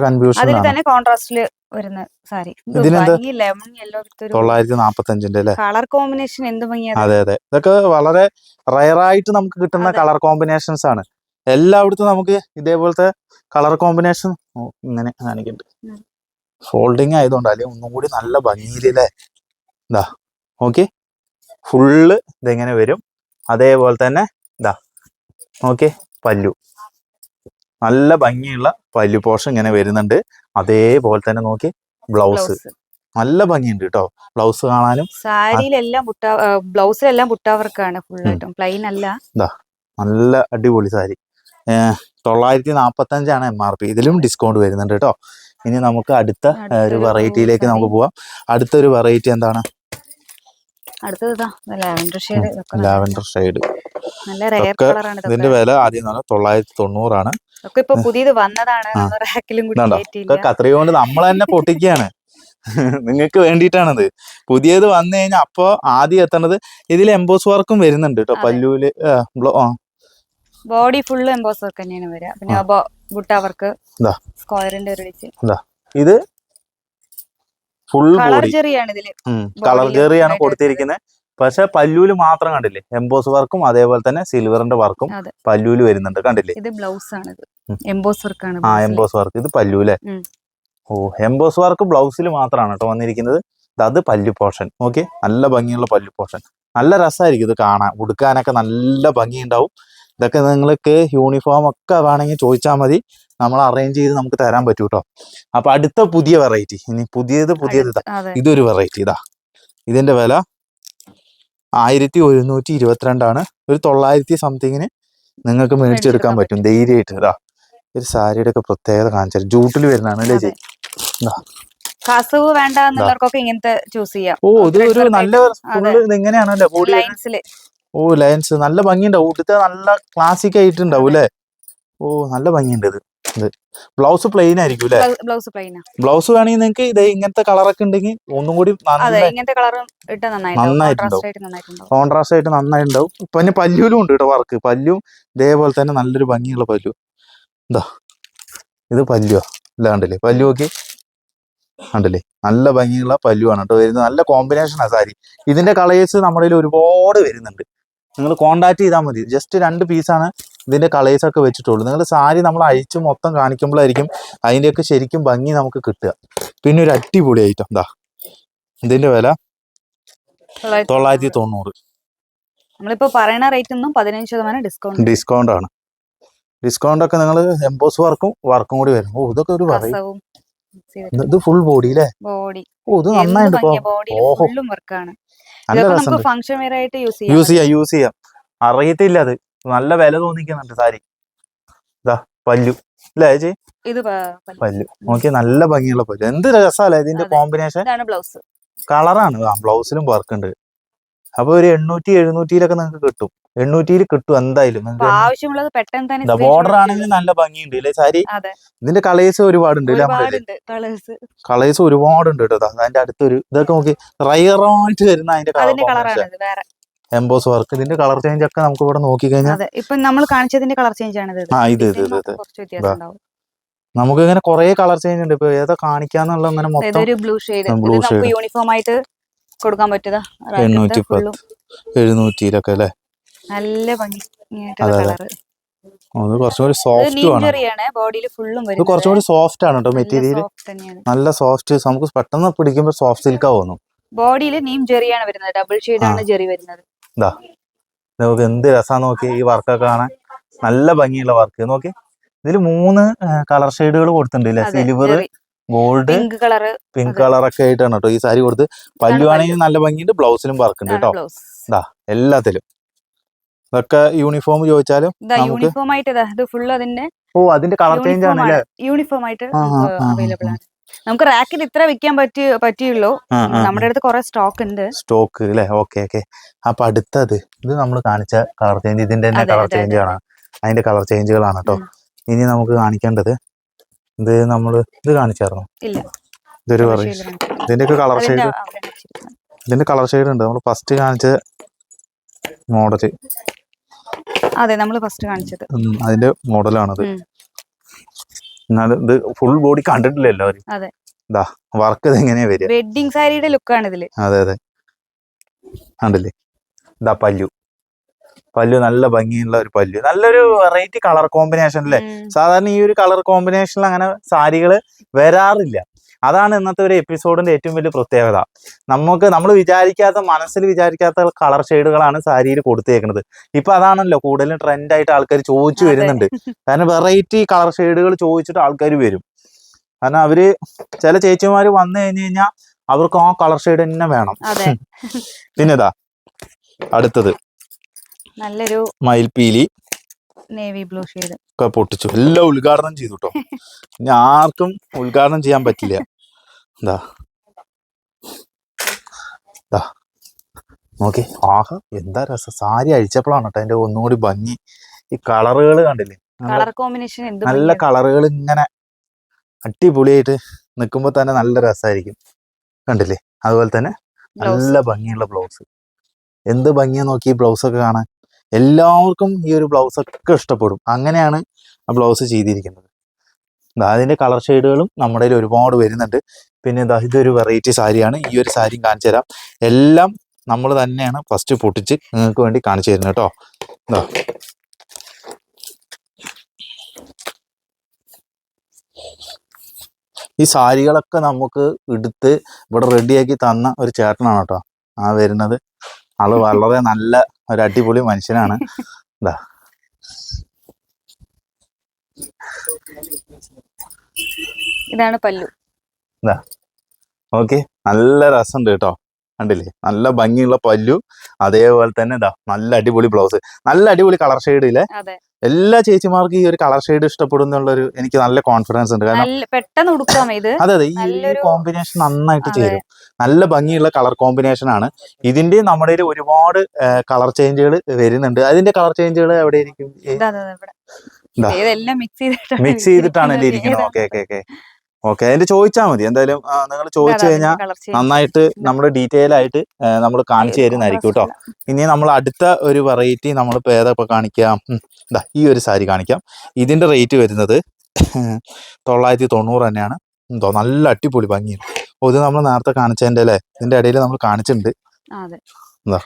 കൺഫ്യൂഷൻ കോൺട്രാസ്റ്റിൽ വരുന്ന സാരി. ലെമൺ യെല്ലോ വിത്ത് തൊള്ളായിരത്തി നാപ്പത്തി അഞ്ചിന്റെ അല്ലേ? കളർ കോമ്പിനേഷൻ എന്ത് അതെ? അതെ ഇതൊക്കെ വളരെ റയറായിട്ട് നമുക്ക് കിട്ടുന്ന കളർ കോമ്പിനേഷൻസ് ആണ്. എല്ലായിടത്തും നമുക്ക് ഇതേപോലത്തെ കളർ കോമ്പിനേഷൻ ഇങ്ങനെ കാണിക്കുന്നുണ്ട് ഫോൾഡിങ് ആയതുകൊണ്ട് അല്ലെങ്കിൽ ഒന്നും കൂടി നല്ല ഭംഗിയിലല്ലേ ഇതാ ഓക്കെ ഫുള്ള് ഇതെങ്ങനെ വരും. അതേപോലെ തന്നെ ഇതാ ഓക്കെ പല്ലു. നല്ല ഭംഗിയുള്ള പല്ലു പോർഷൻ ഇങ്ങനെ വരുന്നുണ്ട്. അതേപോലെ തന്നെ നോക്കി ബ്ലൗസ്. നല്ല ഭംഗിയുണ്ട് കേട്ടോ ബ്ലൗസ് കാണാനും സാരിയിലെല്ലാം ബുട്ട ബ്ലൗസിലെല്ലാം ബുട്ട വർക്കാണ് ഫുൾ ആയിട്ടും പ്ലെയിൻ അല്ല. നല്ല അടിപൊളി സാരി. തൊള്ളായിരത്തി നാപ്പത്തി അഞ്ചാണ് എം ആർ പി ഇതിലും ഡിസ്കൗണ്ട് വരുന്നുണ്ട് കേട്ടോ ഇനി നമുക്ക് അടുത്ത ഒരു വെറൈറ്റിയിലേക്ക് നമുക്ക് പോവാം. അടുത്തൊരു വെറൈറ്റി എന്താണ്? അടുത്തത് ഇതാ ലാവൻഡർ ഷെയ്ഡ്. ഇതിന്റെ വില ആദ്യം തൊള്ളായിരത്തി തൊണ്ണൂറാണ് പുതിയത് വന്നതാണ് കത്രിക കൊണ്ട് നമ്മൾ തന്നെ പൊട്ടിക്കുകയാണ്. നിങ്ങൾക്ക് വേണ്ടിയിട്ടാണത്. പുതിയത് വന്നു കഴിഞ്ഞാൽ അപ്പോ ആദ്യം എത്തണത് ഇതിൽ എംബോസ് വർക്കും വരുന്നുണ്ട് കേട്ടോ പല്ലൂൽ ബോഡി ഫുള്ള് എംബോസ് വർക്ക് തന്നെയാണ് വരിക പിന്നെ ബുട്ട വർക്ക് ഇതാ. സ്ക്വയറിന്റെ ഒരു ഇത്. ഫുൾ കളർ ബോഡി കളർ ചെറിയാണ് കൊടുത്തിരിക്കുന്നത് പക്ഷെ പല്ലൂൽ മാത്രം കണ്ടില്ലേ? എംബോസ് വർക്കും അതേപോലെ തന്നെ സിൽവറിന്റെ വർക്കും. പല്ലൂൽ വരുന്നുണ്ട്. കണ്ടില്ലേ? ഇത് ബ്ലൗസ് ആണ് എംബോസ് വർക്ക് ആണ് ആ എംബോസ് വർക്ക് ഇത് പല്ലൂലേ. ഓ എംബോസ് വർക്ക് ബ്ലൗസിൽ മാത്രമാണ് കേട്ടോ വന്നിരിക്കുന്നത്. അത് പല്ലു പോർഷൻ ഓക്കെ നല്ല ഭംഗിയുള്ള പല്ലു പോർഷൻ നല്ല രസമായിരിക്കും ഇത് കാണാൻ. ഉടുക്കാനൊക്കെ നല്ല ഭംഗിയുണ്ടാവും. ഇതൊക്കെ നിങ്ങൾക്ക് യൂണിഫോം ഒക്കെ വേണമെങ്കിൽ ചോദിച്ചാൽ മതി. നമ്മൾ അറേഞ്ച് ചെയ്ത് നമുക്ക് തരാൻ പറ്റൂ കേട്ടോ അപ്പൊ അടുത്ത പുതിയ വെറൈറ്റി ഇനി പുതിയത് പുതിയത് ഇതാ. ഇതൊരു വെറൈറ്റി ഇതാ. ഇതിന്റെ വില ആയിരത്തി ഒരുന്നൂറ്റി ഇരുപത്തിരണ്ടാണ് ഒരു തൊള്ളായിരത്തി സംതിങ്ങിന് നിങ്ങൾക്ക് മേടിച്ചെടുക്കാൻ പറ്റും. ധൈര്യമായിട്ട്. ഇതാ ഒരു സാരിയുടെ ഒക്കെ പ്രത്യേകത കാണിച്ചാൽ ജൂട്ടിൽ വരുന്നതാണ് അല്ലേ ജെ ചേച്ചി? കസവ് വേണ്ട എന്നുള്ളവർക്കൊക്കെ ഇങ്ങനത്തെ ചൂസ് ചെയ്യാം. ഓ ഇത് ഒരു നല്ല ഫുള്ള് ഇത് എങ്ങനെയാണല്ലേ ബോഡി ഓ ലൈൻസ് നല്ല ഭംഗിയുണ്ടാവും ഉടുത്ത നല്ല ക്ലാസിക് ആയിട്ടുണ്ടാവും അല്ലേ? ഓ നല്ല ഭംഗിയുണ്ട് ഇത്. ഇത് ബ്ലൗസ് പ്ലെയിൻ ആയിരിക്കും അല്ലേ ബ്ലൗസ് പ്ലെയിനാ ബ്ലൗസ് വേണമെങ്കിൽ നിങ്ങൾക്ക് ഇത് ഇങ്ങനത്തെ കളറൊക്കെ ഉണ്ടെങ്കിൽ ഒന്നും കൂടി ഇങ്ങനത്തെ കളർ ഇട്ട നന്നായിട്ടുണ്ടാവും. കോൺട്രാസ്റ്റ് ആയിട്ട് നന്നായിട്ടുണ്ടാവും. ഇപ്പൊ പിന്നെ പല്ലുവിലും ഉണ്ട് കേട്ടോ വർക്ക് പല്ലും ഇതേപോലെ തന്നെ നല്ലൊരു ഭംഗിയുള്ള പല്ലു. എന്താ ഇത് പല്ലുവാ. ഇല്ല കണ്ടല്ലേ? പല്ലു നോക്കി. കണ്ടല്ലേ? നല്ല ഭംഗിയുള്ള പല്ലുവാണ് കേട്ടോ വരുന്നത്. നല്ല കോമ്പിനേഷനാണ് സാരി. ഇതിന്റെ കളേഴ്സ് നമ്മുടെ ഒരുപാട് വരുന്നുണ്ട്. നിങ്ങൾ കോണ്ടാക്ട് ചെയ്താൽ മതി. ജസ്റ്റ് രണ്ട് പീസാണ് ഇതിന്റെ കളേഴ്സൊക്കെ വെച്ചിട്ടുള്ളൂ. നിങ്ങൾ സാരി നമ്മൾ അഴിച്ച് മൊത്തം കാണിക്കുമ്പോഴായിരിക്കും അതിന്റെയൊക്കെ ശരിക്കും ഭംഗി നമുക്ക് കിട്ടുക. പിന്നെ ഒരു അടിപൊളി ഐറ്റം എന്താ ഇതിന്റെ വില തൊള്ളായിരത്തി തൊണ്ണൂറ്. നമ്മളിപ്പോ പറയുന്ന റേറ്റ് ഒന്നും പതിനഞ്ച് ശതമാനം ഡിസ്കൗണ്ട് ഡിസ്കൗണ്ട് ആണ്. ഡിസ്കൗണ്ട് ഒക്കെ നിങ്ങൾ എംബോസ് വർക്കും വർക്കും കൂടി വരും. ഓ ഇതൊക്കെ ഒരു പറയും ഇത് ഫുൾ ബോഡി അല്ലേ ബോഡി ഓ ഇത് നന്നായിട്ട് ഓഹോ. നല്ല ആയിട്ട് യൂസ് ചെയ്യാം യൂസ് ചെയ്യാം. അറിയത്തില്ല അത്. നല്ല വില തോന്നിക്കുന്നുണ്ട് സാരി. ഇതാ പല്ലു. അല്ലേ ചേച്ചി? ഇത് പല്ല്. നോക്കി നല്ല ഭംഗിയുള്ള പല്ലു. എന്ത് രസമല്ലേ ഇതിന്റെ. കോമ്പിനേഷൻ ബ്ലൗസ് കളറാണ്. ആ ബ്ലൗസിലും വർക്ക് ഉണ്ട്. അപ്പൊ ഒരു എണ്ണൂറ്റി എഴുന്നൂറ്റിയിലൊക്കെ നിങ്ങൾക്ക് കിട്ടും. എണ്ണൂറ്റിയിൽ കിട്ടും എന്തായാലും. ആവശ്യമുള്ളത് പെട്ടെന്ന് തന്നെ ബോർഡർ ആണെങ്കിലും നല്ല ഭംഗിയുണ്ട് അല്ലേ സാരി? ഇതിന്റെ കളേഴ്സ് ഒരുപാടുണ്ട് കളേഴ്സ് ഒരുപാടുണ്ട്. കേട്ടോ അതിന്റെ അടുത്തൊരു ഇതൊക്കെ നോക്കി റയറായിട്ട് വരുന്ന അതിന്റെ കളർ എംബോസ് വർക്ക് ഇതിന്റെ കളർ ചേഞ്ച് ഒക്കെ നമുക്ക് ഇവിടെ നോക്കി കഴിഞ്ഞാൽ ഇപ്പൊ നമ്മൾ കാണിച്ചതിന്റെ കളർ ചേഞ്ച് ആണ് ഇത് ആ ഇത് ഇത് ഇത് നമുക്ക് ഇങ്ങനെ കുറെ കളർ ചേഞ്ച് ഉണ്ട്. ഇപ്പൊ ഏതാ കാണിക്കാന്നുള്ള അങ്ങനെ മൊത്തം ഒരു ബ്ലൂ ഷെയ്ഡ് യൂണിഫോം ആയിട്ട് കൊടുക്കാൻ പറ്റുക എണ്ണൂറ്റി പത്ത് എഴുന്നൂറ്റിയിലൊക്കെ അല്ലേ? നല്ല ഭംഗി. അതെ, അതെ. കളർ അത് കുറച്ചും കൂടി ഇത് സോഫ്റ്റ് ആണ്. നീഞ്ചറിയാണ് ബോഡിയിൽ ഫുള്ളും ഇത് കുറച്ചും സോഫ്റ്റ് ആണ് കേട്ടോ മെറ്റീരിയൽ നല്ല സോഫ്റ്റ് നമുക്ക് പെട്ടെന്ന് പിടിക്കുമ്പോൾ സോഫ്റ്റ് സിൽക്കാ തോന്നും ബോഡിയിൽ നീം ജെറിയാണ് വരുന്നത്. ഡബിൾ ഷെയ്ഡ് ആണ് ജെറി വരുന്നത്. ഇതാ നമുക്ക് എന്ത് രസമാണ് നോക്കി ഈ വർക്കൊക്കെ കാണാൻ. നല്ല ഭംഗിയുള്ള വർക്ക് നോക്കി. ഇതിൽ മൂന്ന് കളർ ഷെയ്ഡുകൾ കൊടുത്തിട്ടുണ്ട് അല്ലേ silver gold pink colour pink ഒക്കെ ആയിട്ടാണ് കേട്ടോ ഈ സാരി കൊടുത്ത്. പല്ലു പല്ലു. നല്ല ഭംഗിയുണ്ട് ബ്ലൗസിലും വർക്ക് ഉണ്ട് കേട്ടോ ഇതാ എല്ലാത്തിലും. ഇതൊക്കെ യൂണിഫോം ചോദിച്ചാലും യൂണിഫോം ആയിട്ട് ഓ അതിന്റെ കളർ ചേഞ്ച് ആണ് യൂണിഫോം ആയിട്ട് അവൈലബിൾ ആണ്. നമുക്ക് റാക്കിൽ ഇത്ര വിൽക്കാൻ പറ്റി പറ്റിയുള്ളൂ. നമ്മുടെ അടുത്ത് കുറെ സ്റ്റോക്ക് ഉണ്ട്. സ്റ്റോക്ക് അല്ലേ ഓക്കെ ഓക്കെ അപ്പൊ അടുത്തത് ഇത് നമ്മൾ കാണിച്ച കളർ ചേഞ്ച് ഇതിന്റെ തന്നെ കളർ. ആണ് അതിന്റെ കളർ ചേഞ്ചുകളാണ് കേട്ടോ ഇനി നമുക്ക് കാണിക്കേണ്ടത് ഇത് നമ്മൾ ഇത് കാണിച്ചായിരുന്നു? ഇതൊരു പറയും. ഇതിന്റെയൊക്കെ കളർ ഷെയ്ഡ് ഇതിന്റെ കളർ ഷെയ്ഡ് ഉണ്ട്. നമ്മൾ ഫസ്റ്റ് കാണിച്ച മോഡൽ അതെ നമ്മൾ ഫസ്റ്റ് കാണിച്ചത്. അതിന്റെ മോഡലാണത്. എന്നാലും ഇത് ഫുൾ ബോഡി കണ്ടിട്ടില്ല എല്ലാവരും. ഇതാ വർക്ക് ഇത് എങ്ങനെയാ വരിക? വെഡിങ് സാരിയുടെ ലുക്കാണ് ഇതിൽ. അതെ അതെ. കണ്ടില്ലേ? ഇതാ പല്ലു. പല്ലു നല്ല ഭംഗിയുള്ള ഒരു പല്ലു. നല്ലൊരു വെറൈറ്റി കളർ കോമ്പിനേഷൻ അല്ലേ സാധാരണ ഈ ഒരു കളർ കോമ്പിനേഷനിൽ അങ്ങനെ സാരികൾ വരാറില്ല. അതാണ് ഇന്നത്തെ ഒരു എപ്പിസോഡിന്റെ ഏറ്റവും വലിയ പ്രത്യേകത. നമുക്ക് നമ്മൾ വിചാരിക്കാത്ത മനസ്സിൽ വിചാരിക്കാത്ത കളർ ഷെയ്ഡുകളാണ് സാരിയിൽ കൊടുത്തേക്കുന്നത്. ഇപ്പൊ അതാണല്ലോ കൂടുതലും ട്രെൻഡായിട്ട് ആൾക്കാർ ചോദിച്ചു വരുന്നുണ്ട്. കാരണം വെറൈറ്റി കളർ ഷെയ്ഡുകൾ ചോദിച്ചിട്ട് ആൾക്കാർ വരും. കാരണം അവർ ചില ചേച്ചിമാര് വന്നു കഴിഞ്ഞു കഴിഞ്ഞാൽ അവർക്ക് ആ കളർ ഷെയ്ഡ് തന്നെ വേണം. പിന്നെതാ അടുത്തത്. നല്ലൊരു മയിൽപീലി നേവി ബ്ലൂ ഷെയ്ഡ് ഒക്കെ പൊട്ടിച്ചു. എല്ലാം ഉദ്ഘാടനം ചെയ്തു കേട്ടോ ഇനി ആർക്കും ഉദ്ഘാടനം ചെയ്യാൻ പറ്റില്ല. എന്താ? ദാ. നോക്കി. ആഹാ എന്താ രസം. സാരി അഴിച്ചപ്പോഴാണ് കേട്ടോ അതിന്റെ ഒന്നുകൂടി ഭംഗി. ഈ കളറുകൾ കണ്ടില്ലേ? നല്ല- കളർ കോമ്പിനേഷൻ നല്ല കളറുകൾ ഇങ്ങനെ അടിപൊളിയായിട്ട് നിൽക്കുമ്പോൾ തന്നെ നല്ല രസമായിരിക്കും കണ്ടില്ലേ? അതുപോലെ തന്നെ. നല്ല ഭംഗിയുള്ള ബ്ലൗസ്. എന്ത് ഭംഗിയാ നോക്കി ഈ ബ്ലൗസ് ഒക്കെ കാണാൻ. എല്ലാവർക്കും ഈ ഒരു ബ്ലൗസ് ഒക്കെ ഇഷ്ടപ്പെടും. അങ്ങനെയാണ് ആ ബ്ലൗസ് ചെയ്തിരിക്കുന്നത്. ദാ അതിന്റെ കളർ ഷെയ്ഡുകളും നമ്മുടെ ഒരുപാട് വരുന്നുണ്ട്. പിന്നെ ദാ ഇതൊരു വെറൈറ്റി സാരിയാണ്. ഈ ഒരു സാരിയും കാണിച്ചു തരാം. എല്ലാം നമ്മൾ തന്നെയാണ് ഫസ്റ്റ് പൊട്ടിച്ച് നിങ്ങൾക്ക് വേണ്ടി കാണിച്ചു തരുന്നത് കേട്ടോ. ദാ. ഈ സാരികളൊക്കെ നമുക്ക് എടുത്ത് ഇവിടെ റെഡിയാക്കി തന്ന ഒരു ചേട്ടനാണ് കേട്ടോ. ആ വരുന്നത്. ആൾ വളരെ നല്ല ഒരു അടിപൊളി മനുഷ്യനാണ്. ഇതാ ഇതാണ് പല്ലു. ഓക്കെ നല്ല രസമുണ്ട് കേട്ടോ. കണ്ടില്ലേ? നല്ല ഭംഗിയുള്ള പല്ലു. അതേപോലെ തന്നെ ഇതാ നല്ല അടിപൊളി ബ്ലൗസ് നല്ല അടിപൊളി കളർ ഷെയ്ഡ് ഇല്ലേ? എല്ലാ ചേച്ചിമാർക്കും ഈ ഒരു കളർ ഷെയ്ഡ് ഇഷ്ടപ്പെടുന്നുള്ളൊരു എനിക്ക് നല്ല കോൺഫിഡൻസ് ഉണ്ട്. കാരണം പെട്ടെന്ന് ഉടുക്കാം ഇത്? അതെ അതെ. ഈ കോമ്പിനേഷൻ നന്നായിട്ട് ചേരും. നല്ല ഭംഗിയുള്ള കളർ കോമ്പിനേഷൻ ആണ്. ഇതിന്റെ നമ്മുടെ ഒരുപാട് കളർ ചേഞ്ചുകൾ വരുന്നുണ്ട്. അതിന്റെ കളർ ചേഞ്ചുകൾ എവിടെ ഇരിക്കും? മിക്സ് ചെയ്തിട്ടാണ് ഇരിക്കുന്നത്. ഓക്കെ ഓക്കെ ഓക്കെ ഓക്കെ അതിന്റെ ചോദിച്ചാൽ മതി. എന്തായാലും നിങ്ങൾ ചോദിച്ചു കഴിഞ്ഞാൽ നന്നായിട്ട് നമ്മൾ ഡീറ്റെയിൽ ആയിട്ട് നമ്മൾ കാണിച്ചു തരുന്നതായിരിക്കും കേട്ടോ ഇനി നമ്മൾ അടുത്ത ഒരു വെറൈറ്റി നമ്മൾ ഇപ്പോൾ ഏതാ ഇപ്പോൾ കാണിക്കാം? ദാ ഈ ഒരു സാരി കാണിക്കാം. ഇതിന്റെ റേറ്റ് വരുന്നത് തൊള്ളായിരത്തി തൊണ്ണൂറ് തന്നെയാണ്. എന്തോ നല്ല അടിപൊളി ഭംഗിയാണ്. ഓ ഇത് നമ്മൾ നേരത്തെ കാണിച്ചതിന്റെ അല്ലേ? ഇതിന്റെ ഇടയിൽ നമ്മൾ കാണിച്ചിട്ടുണ്ട്. ഇതാ.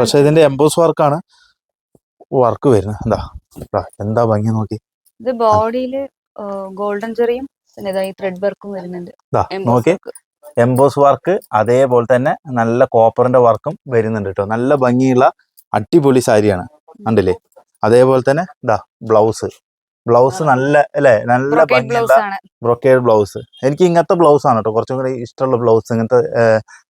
പക്ഷെ ഇതിന്റെ എംബോസ് വർക്കാണ് വർക്ക് വരുന്നത്. എന്താ എന്താ ഭംഗി നോക്കി. ഇത് ബോഡിയിൽ ഗോൾഡൻ ചെറിയും പിന്നെ ഇതാ ഈ ത്രെഡ് വർക്കും വരുന്നുണ്ട്. ദാ നോക്കി. എംബോസ് വർക്ക് അതേപോലെ തന്നെ നല്ല കോപ്പറിന്റെ വർക്കും വരുന്നുണ്ട് കേട്ടോ നല്ല ഭംഗിയുള്ള അടിപൊളി സാരിയാണ് കണ്ടില്ലേ? അതേപോലെ തന്നെ ഇതാ ബ്ലൗസ് ബ്ലൗസ് നല്ല അല്ലേ? നല്ല ഭംഗിയുള്ള ബ്രൊക്കേഡ് ബ്ലൗസ് എനിക്ക് ഇങ്ങനത്തെ ബ്ലൗസ് ആണ് കേട്ടോ കുറച്ചും കൂടി ഇഷ്ടമുള്ള ബ്ലൗസ് ഇങ്ങനത്തെ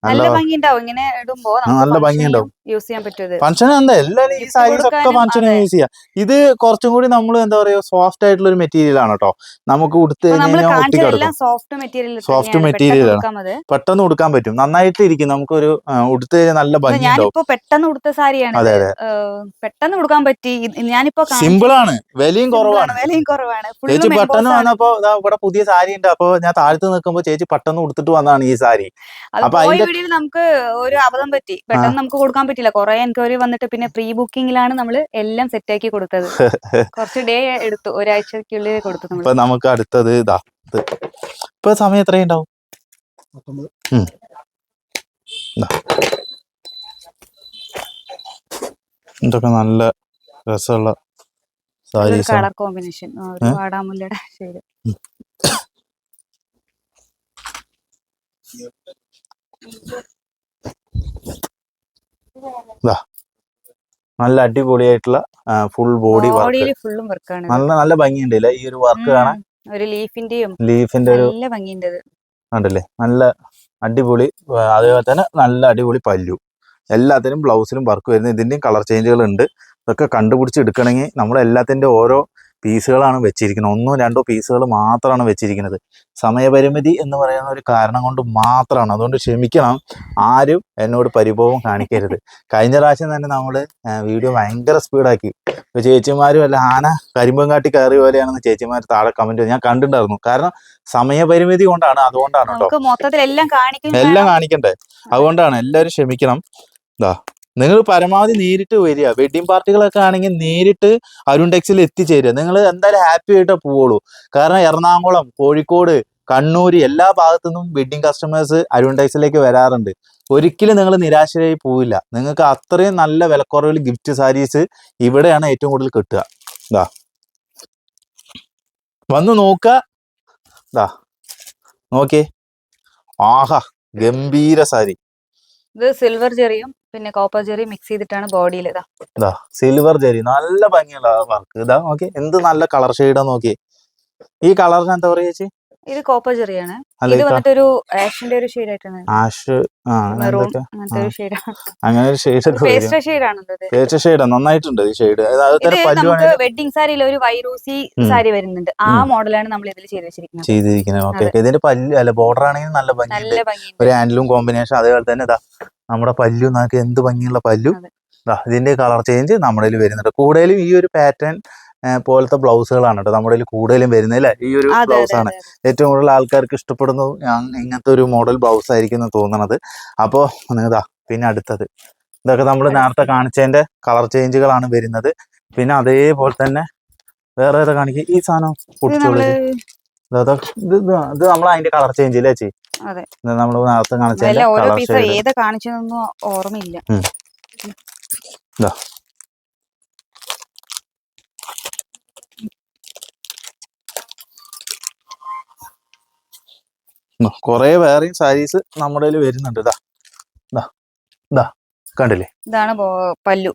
നല്ല ഭംഗി ഉണ്ടാവും ഇങ്ങനെ ഇടുമ്പോ നല്ല ഭംഗി ഉണ്ടാവും. യൂസ് ചെയ്യാൻ പറ്റും ഫങ്ഷൻ ഫംഗ്ഷൻ എന്താ എല്ലാവരും ഈ സാരീസ് ഒക്കെ ഫംഗ്ഷന് യൂസ് ചെയ്യാം. ഇത് കുറച്ചും കൂടി നമ്മൾ എന്താ പറയുക സോഫ്റ്റ് ആയിട്ടുള്ള ഒരു മെറ്റീരിയൽ ആണ് കേട്ടോ നമുക്ക് ഉടുത്ത് കഴിഞ്ഞാൽ സോഫ്റ്റ് മെറ്റീരിയൽ Soft material ആണ്. പെട്ടെന്ന് ഉടുക്കാൻ പറ്റും. നന്നായിട്ട് ഇരിക്കും നമുക്കൊരു ഒരു ഉടുത്ത് കഴിഞ്ഞാൽ നല്ല ഭംഗി ഞാനിപ്പോ പെട്ടെന്ന് ഉടുത്ത സാരിയാണ്. അതെ അതെ. പെട്ടെന്ന് ഉടുക്കാൻ പറ്റി. ഞാനിപ്പോ സിമ്പിൾ ആണ്. വിലയും കുറവാണ്. വിലയും കുറവാണ്. പെട്ടെന്ന് വന്നപ്പോ ഇവിടെ പുതിയ സാരി ഉണ്ട്. അപ്പൊ ഞാൻ താഴത്ത് നിൽക്കുമ്പോ ചേച്ചി പെട്ടെന്ന് കൊടുത്തിട്ട് വന്നതാണ് ഈ സാരി. അപ്പൊ അതിന്റെ- വീഡിയോയിൽ നമുക്ക് ഒരു അബദ്ധം പറ്റി. പെട്ടെന്ന് നമുക്ക് കൊടുക്കാൻ പറ്റില്ല. കുറെ എൻക്വയറി വന്നിട്ട് പിന്നെ പ്രീ ബുക്കിംഗിലാണ് നമ്മൾ എല്ലാം സെറ്റ് ആക്കി കൊടുത്തത്. കുറച്ച് ഡേ എടുത്തു. ഒരാഴ്ചക്കുള്ളിൽ കൊടുത്തു നമ്മൾ ഇപ്പൊ നമുക്ക് അടുത്തത് ഇതാ. ഇപ്പൊ സമയം എത്രയുണ്ടാവും. ഇതൊക്കെ നല്ല രസമുള്ള സാരീസ് കളർ കോമ്പിനേഷൻ വാടാമുല്ലയുടെ ഏ? നല്ല അടിപൊളിയായിട്ടുള്ള ഫുൾ ബോഡി ഫുള്ളും വർക്കാണ് നല്ല നല്ല ഭംഗിയുണ്ട് ഈ ഒരു വർക്ക് കാണാൻ? ഒരു ലീഫിന്റെയും ലീഫിന്റെ ഒരു നല്ല ഭംഗിയുണ്ട് ഇത് കണ്ടല്ലേ നല്ല അടിപൊളി അതേപോലെ തന്നെ നല്ല അടിപൊളി പല്ലു. എല്ലാത്തിനും ബ്ലൗസിലും വർക്ക് വരുന്നത് ഇതിന്റെയും കളർ ചേഞ്ചുകൾ ഉണ്ട് ഇതൊക്കെ കണ്ടുപിടിച്ച് എടുക്കണമെങ്കിൽ നമ്മൾ എല്ലാത്തിന്റെ ഓരോ പീസുകളാണ് വെച്ചിരിക്കുന്നത്. ഒന്നോ രണ്ടോ പീസുകൾ മാത്രമാണ് വെച്ചിരിക്കുന്നത്. സമയപരിമിതി എന്ന് പറയുന്ന ഒരു കാരണം കൊണ്ട് മാത്രമാണ്. അതുകൊണ്ട് ക്ഷമിക്കണം. ആരും എന്നോട് പരിഭവം കാണിക്കരുത്. കഴിഞ്ഞ പ്രാവശ്യം തന്നെ നമ്മൾ വീഡിയോ ഭയങ്കര സ്പീഡാക്കി. ഇപ്പോൾ ചേച്ചിമാരും അല്ല ആന കരിമ്പം കാട്ടി കയറിയ പോലെയാണെന്ന് ചേച്ചിമാർ താഴെ കമന്റ് ഞാൻ കണ്ടിട്ടുണ്ടായിരുന്നു. കാരണം സമയപരിമിതി കൊണ്ടാണ് അതുകൊണ്ടാണ് കേട്ടോ. എല്ലാം കാണിക്കണ്ടേ? അതുകൊണ്ടാണ്. എല്ലാവരും ക്ഷമിക്കണം. ഇതാ നിങ്ങൾ പരമാവധി നേരിട്ട് വരിക. വെഡിങ് പാർട്ടികളൊക്കെ ആണെങ്കിൽ നേരിട്ട് അരുൺ ടെക്സിൽ എത്തിച്ചേരുക. നിങ്ങൾ എന്തായാലും ഹാപ്പി ആയിട്ടേ പോവുള്ളൂ. കാരണം എറണാകുളം കോഴിക്കോട് കണ്ണൂർ എല്ലാ ഭാഗത്തു നിന്നും വെഡിങ് കസ്റ്റമേഴ്സ് അരുൺ ടെക്സിലേക്ക് വരാറുണ്ട്. ഒരിക്കലും നിങ്ങൾ നിരാശരായി പോവില്ല. നിങ്ങൾക്ക് അത്രയും നല്ല വിലക്കുറവിൽ ഗിഫ്റ്റ് സാരീസ് ഇവിടെയാണ് ഏറ്റവും കൂടുതൽ കിട്ടുക. ഇതാ വന്ന് നോക്ക. ഇതാ നോക്കിയേ. ആഹാ ഗംഭീര സാരി. ഇത് സിൽവർ ജെറിയും പിന്നെ കോപ്പർ ജെറി മിക്സ് ചെയ്തിട്ടാണ് ബോഡിയിൽ ഇതാ. ഇതാ സിൽവർ ജെറി നല്ല ഭംഗിയുള്ള വർക്ക് ഇതാ നോക്കി എന്ത് നല്ല കളർ ഷെയ്ഡാ നോക്കി. ഈ കളറിന് എന്താ പറയാ ചേച്ചി? ഇത് കോപ്പർ ജെറിയാണ് ഇത് വന്നിട്ട് ഒരു ആഷിന്റെ ഒരു ഷെയ്ഡ് ആയിട്ടാണ്. ആഷ് അങ്ങനെ അങ്ങനത്തെ ഒരു ഷെയ്ഡ് അങ്ങനെ ഒരു ഷെയ്ഡ് ഒക്കെ വരും. പേസ്റ്റർ ഷെയ്ഡ് ആണ് ഇത്. ഷെയ്ഡ് നന്നായിട്ടുണ്ട് ഈ ഷെയ്ഡ് നമുക്ക് വെഡിങ് സാരിയിൽ ഒരു വൈറൂസി സാരി വരുന്നുണ്ട്. ആ മോഡലാണ് നമ്മൾ ഇതിൽ ചെയ്ത് വെച്ചിരിക്കുന്നത്. ചെയ്തിരിക്കുന്നത്. ഓക്കെ ഇതിന്റെ പല്ല് അല്ല ബോർഡർ ആണെങ്കിലും നല്ല ഭംഗി ഒരു ഹാൻഡിലും കോമ്പിനേഷൻ അതേപോലെ തന്നെ ഇതാ. നമ്മുടെ പല്ലു നമുക്ക് എന്ത് ഭംഗിയുള്ള പല്ലു? ഇതിന്റെ കളർ ചേഞ്ച് നമ്മുടെ വരുന്നുണ്ട്. കൂടുതലും ഈ ഒരു പാറ്റേൺ പോലത്തെ ബ്ലൗസുകളാണ് കേട്ടോ നമ്മുടെ കൂടുതലും വരുന്നത് അല്ലേ? ഈ ഒരു ബ്ലൗസ് ആണ്. ഏറ്റവും കൂടുതൽ ആൾക്കാർക്ക് ഇഷ്ടപ്പെടുന്നത് ഞാൻ- ഇങ്ങനത്തെ ഒരു മോഡൽ ബ്ലൗസ് ആയിരിക്കും എന്ന് തോന്നണത് അപ്പോൾ നിങ്ങതാ പിന്നെ അടുത്തത്. ഇതൊക്കെ നമ്മൾ നേരത്തെ കാണിച്ചതിന്റെ കളർ ചേഞ്ചുകളാണ് വരുന്നത്. പിന്നെ അതേപോലെ തന്നെ വേറെ ഏതാ കാണിക്കുക ഈ സാധനം പൊട്ടിച്ചോളൂ ഇത് നമ്മൾ അതിന്റെ കളർ ചേഞ്ച് ഇല്ലേ ചേച്ചി? നമ്മൾ നേരത്തെ കാണിച്ചതിന്റെ ഓരോ പീസ് ഏതാ കാണിച്ചതൊന്നും ഓർമ്മയില്ല. കൊറേ വേറെയും സാരീസ് നമ്മുടെ കയ്യിൽ വരുന്നുണ്ട്. ഇതാ ഇതാ ഇതാ കണ്ടില്ലേ? ഇതാണ് പല്ലു.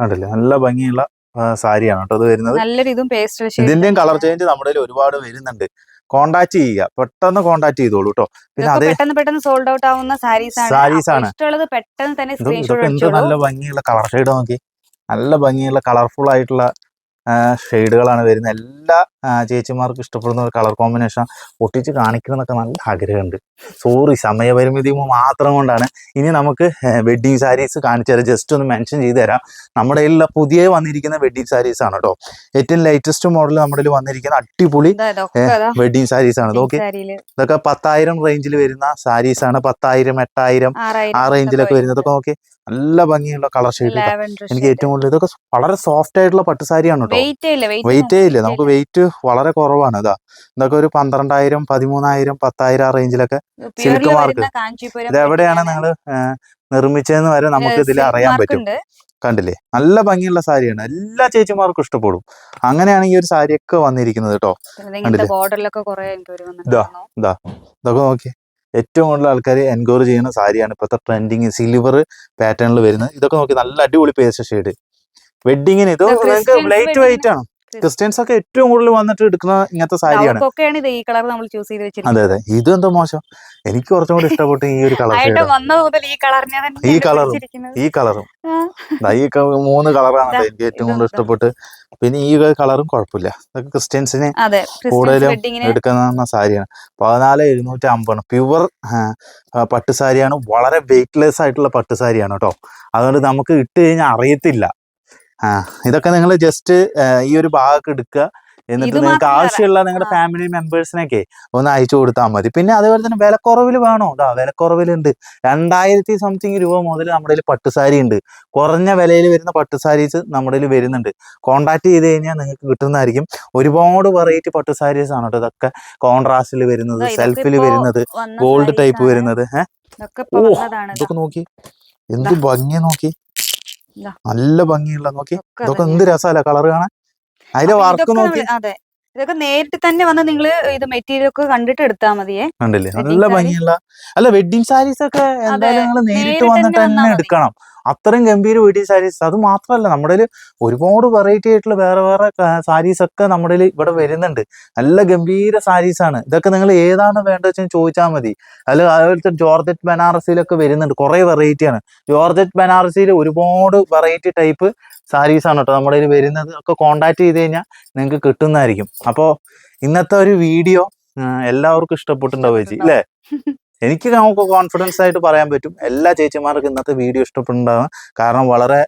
കണ്ടില്ലേ? നല്ല ഭംഗിയുള്ള സാരിയാണ് കേട്ടോ അത് വരുന്നത്. നല്ലൊരു ഇതും പേസ്റ്റൽ ഇതിന്റെയും കളർ ചേഞ്ച് നമ്മുടെ കയ്യിൽ ഒരുപാട് വരുന്നുണ്ട്. കോണ്ടാക്ട് ചെയ്യുക. പെട്ടെന്ന് കോണ്ടാക്ട് ചെയ്തോളൂ കേട്ടോ പിന്നെ അതേ പെട്ടെന്ന് പെട്ടെന്ന് സോൾഡ് ഔട്ട് ആവുന്ന സാരീസ് ആണ്. Sarees ആണ്. ഇഷ്ടമുള്ളത് പെട്ടെന്ന് തന്നെ എന്ത് നല്ല ഭംഗിയുള്ള കളർ ഷെയ്ഡ് നോക്കി. നല്ല ഭംഗിയുള്ള കളർഫുൾ ആയിട്ടുള്ള ഷെയ്ഡുകളാണ് വരുന്നത്. എല്ലാ ചേച്ചിമാർക്കും ഇഷ്ടപ്പെടുന്ന ഒരു കളർ കോമ്പിനേഷൻ ഒട്ടിച്ച് കാണിക്കണം എന്നൊക്കെ നല്ല ആഗ്രഹമുണ്ട്. സോറി സമയപരിമിതി മാത്രം കൊണ്ടാണ്. ഇനി നമുക്ക് വെഡ്ഡിങ് സാരീസ് കാണിച്ചു തരാം. ജസ്റ്റ് ഒന്ന് മെൻഷൻ ചെയ്ത് തരാം. നമ്മുടെ കയ്യിലുള്ള പുതിയ വന്നിരിക്കുന്ന വെഡ്ഡിങ് സാരീസ് ആണ് കേട്ടോ ഏറ്റവും ലേറ്റസ്റ്റ് മോഡൽ നമ്മുടെ വന്നിരിക്കുന്ന അടിപൊളി വെഡ്ഡിങ് സാരീസ് ആണ്. ഓക്കെ ഇതൊക്കെ പത്തായിരം റേഞ്ചിൽ വരുന്ന സാരീസ് ആണ്. പത്തായിരം എട്ടായിരം ആ റേഞ്ചിലൊക്കെ വരുന്നതൊക്കെ ഓക്കെ നല്ല ഭംഗിയുള്ള കളർ ഷെയ്ഡ് എനിക്ക് ഏറ്റവും കൂടുതൽ ഇതൊക്കെ വളരെ സോഫ്റ്റ് ആയിട്ടുള്ള പട്ടുസാരിയാണ് കേട്ടോ വെയിറ്റ് ഇല്ല? നമുക്ക് വെയിറ്റ് വളരെ കുറവാണ്. ഇതാ ഇതൊക്കെ ഒരു പന്ത്രണ്ടായിരം പതിമൂന്നായിരം പത്തായിരം ആ റേഞ്ചിലൊക്കെ സിൽക്ക് മാർക്ക് ഇതെവിടെയാണ് ഇത് എവിടെയാണ് നിങ്ങൾ നിർമ്മിച്ചതെന്ന് വരെ നമുക്ക് ഇതിൽ അറിയാൻ പറ്റും. കണ്ടില്ലേ? നല്ല ഭംഗിയുള്ള സാരിയാണ്. എല്ലാ ചേച്ചിമാർക്കും ഇഷ്ടപ്പെടും. അങ്ങനെയാണ് ഈ ഒരു സാരിയൊക്കെ വന്നിരിക്കുന്നത് കേട്ടോ. ഇതാ. വന്നിട്ടുണ്ടായിരുന്നു ഇതൊക്കെ നോക്കി. ഏറ്റവും കൂടുതൽ ആൾക്കാർ എൻക്വയറി ചെയ്യുന്ന സാരിയാണ് ഇപ്പോഴത്തെ ട്രെൻഡിങ് സിൽവർ പാറ്റേണിൽ വരുന്നത്. ഇതൊക്കെ നോക്കി നല്ല അടിപൊളി പേസ്റ്റ് ഷെയ്ഡ് വെഡിങ്ങിന് ഇത് ലൈറ്റ് വെയിറ്റ് ആണ്. ക്രിസ്ത്യൻസ് ഒക്കെ ഏറ്റവും കൂടുതൽ വന്നിട്ട് എടുക്കുന്ന ഇങ്ങനത്തെ സാരിയാണ്. ഈ കളർ നമ്മൾ ചൂസ് ചെയ്ത് അതെ അതെ. ഇത് എന്തോ മോശം? എനിക്ക് കുറച്ചും കൂടി ഇഷ്ടപ്പെട്ടു ഈ ഒരു കളർ ഈ കളറും ഈ കളറും. ഈ മൂന്ന് കളറാണ് എനിക്ക് ഏറ്റവും കൂടുതൽ. ഇഷ്ടപ്പെട്ട്. പിന്നെ ഈ കളറും കുഴപ്പമില്ല. ഇതൊക്കെ ക്രിസ്ത്യൻസിന് കൂടുതലും എടുക്കുന്ന സാരിയാണ്. പതിനാല് എഴുന്നൂറ്റി അമ്പതാണ് പ്യുവർ പട്ടുസാരിയാണ് വളരെ വെയിറ്റ്ലെസ് ആയിട്ടുള്ള പട്ടുസാരിയാണ് കേട്ടോ. അതുകൊണ്ട് നമുക്ക് ഇട്ട് കഴിഞ്ഞാൽ അറിയത്തില്ല. ആ ഇതൊക്കെ നിങ്ങൾ ജസ്റ്റ് ഈ ഒരു ഭാഗമൊക്കെ എടുക്കുക. എന്നിട്ട് നിങ്ങൾക്ക്. ആവശ്യമുള്ള നിങ്ങളുടെ ഫാമിലി മെമ്പേഴ്സിനൊക്കെ ഒന്ന് അയച്ചു കൊടുത്താൽ മതി. പിന്നെ അതേപോലെ തന്നെ വിലക്കുറവിൽ വേണോ? ഇതാ വിലക്കുറവിലുണ്ട്. രണ്ടായിരത്തി സംതിങ് രൂപ മുതൽ നമ്മുടെ കയ്യിൽ പട്ടുസാരി ഉണ്ട്. കുറഞ്ഞ വിലയിൽ വരുന്ന പട്ടുസാരീസ് നമ്മുടെ കയ്യിൽ വരുന്നുണ്ട്. കോണ്ടാക്ട് ചെയ്ത് കഴിഞ്ഞാൽ നിങ്ങൾക്ക് കിട്ടുന്നതായിരിക്കും. ഒരുപാട് വെറൈറ്റി പട്ടുസാരീസ് ആണ് കേട്ടോ ഇതൊക്കെ. കോൺട്രാസ്റ്റിൽ വരുന്നത് സെൽഫിൽ വരുന്നത് ഗോൾഡ് ടൈപ്പ് വരുന്നത് ഏഹ് ഓ, ഇതൊക്കെ നോക്കി. എന്ത് ഭംഗി നോക്കി. നല്ല ഭംഗിയുള്ള നോക്കി. ഇതൊക്കെ. എന്ത് രസമല്ല കളർ കാണാൻ? അതിലെ വർക്ക് നോക്കി. അതെ. ഇതൊക്കെ നേരിട്ട് തന്നെ വന്ന് നിങ്ങൾ ഇത് മെറ്റീരിയൽ ഒക്കെ കണ്ടിട്ട് എടുത്താൽ മതിയേ. കണ്ടില്ലേ? നല്ല. ഭംഗിയുള്ള അല്ല വെഡിങ് സാരീസ് ഒക്കെ എന്തായാലും നിങ്ങൾ നേരിട്ട് വന്നിട്ട് തന്നെ. എടുക്കണം. അത്രയും ഗംഭീര വീട്ടിൽ സാരീസ് അത് മാത്രമല്ല നമ്മുടെ ഒരുപാട് വെറൈറ്റി ആയിട്ടുള്ള വേറെ വേറെ സാരീസ് ഒക്കെ നമ്മുടെ ഇവിടെ വരുന്നുണ്ട്. നല്ല ഗംഭീര സാരീസ് ആണ്. ഇതൊക്കെ നിങ്ങൾ ഏതാണ് വേണ്ടത് വെച്ചാൽ ചോദിച്ചാൽ മതി. അല്ല അതുപോലത്തെ ജോർജറ്റ് ബനാറസിയിലൊക്കെ വരുന്നുണ്ട്. കുറേ വെറൈറ്റിയാണ് ജോർജറ്റ് ബനാറസിയിൽ ഒരുപാട് വെറൈറ്റി ടൈപ്പ് സാരീസ് ആണ് കേട്ടോ നമ്മുടെ കയ്യിൽ വരുന്നത്. ഒക്കെ കോണ്ടാക്ട് ചെയ്ത് കഴിഞ്ഞാൽ നിങ്ങൾക്ക് കിട്ടുന്നതായിരിക്കും. അപ്പോൾ ഇന്നത്തെ ഒരു വീഡിയോ എല്ലാവർക്കും ഇഷ്ടപ്പെട്ടുണ്ടാവും ചേച്ചി അല്ലേ എനിക്ക് നമുക്ക് കോൺഫിഡൻസ് ആയിട്ട് പറയാൻ പറ്റും. എല്ലാ ചേച്ചിമാർക്കും ഇന്നത്തെ വീഡിയോ ഇഷ്ടപ്പെട്ടിട്ടുണ്ടാകും കാരണം വളരെ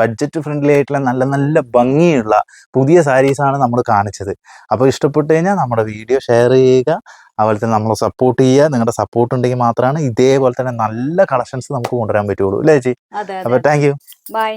ബഡ്ജറ്റ് ഫ്രണ്ട്ലി ആയിട്ടുള്ള നല്ല നല്ല ഭംഗിയുള്ള പുതിയ സാരീസാണ് നമ്മൾ കാണിച്ചത്. അപ്പോൾ ഇഷ്ടപ്പെട്ട് കഴിഞ്ഞാൽ നമ്മുടെ വീഡിയോ ഷെയർ ചെയ്യുക. അതുപോലെ തന്നെ നമ്മളെ സപ്പോർട്ട് ചെയ്യുക. നിങ്ങളുടെ സപ്പോർട്ട് ഉണ്ടെങ്കിൽ മാത്രമാണ് ഇതേപോലെ തന്നെ നല്ല കളക്ഷൻസ് നമുക്ക് കൊണ്ടുവരാൻ പറ്റുള്ളൂ അല്ലേ ചേച്ചി? അപ്പോൾ താങ്ക് യു ബൈ